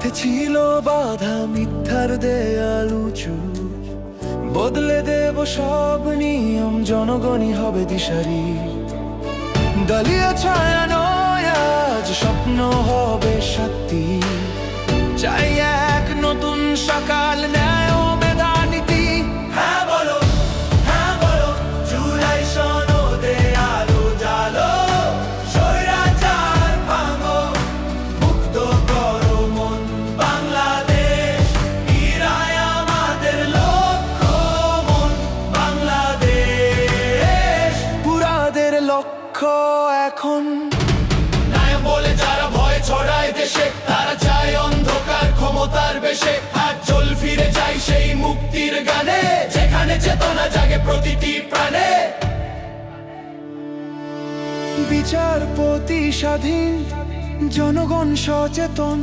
পথে ছিল বাধা মিথ্যার দেয়ালুচু বদলে দেব সব নিয়ম, জনগণই হবে দিশারি। দলীয় ছায়া নয়, আজ স্বপ্ন হবে সত্যি। চাই এক নতুন সকাল নেয়। লক্ষ্য এখন। নায়ক বলে যারা ভয় ছড়ায় দেশে তারা চায় অন্ধকার ক্ষমতার বেশে। আর চল ফিরে যায় সেই মুক্তির গানে যেখানে চেতনা জাগে প্রতিটি প্রাণে। বিচারপতি স্বাধীন জনগণ সচেতন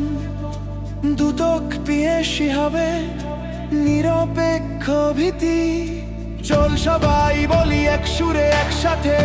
দুদক পিএসি হবে নিরপেক্ষ ভীতি। চল সবাই বলি এক সুরে একসাথে।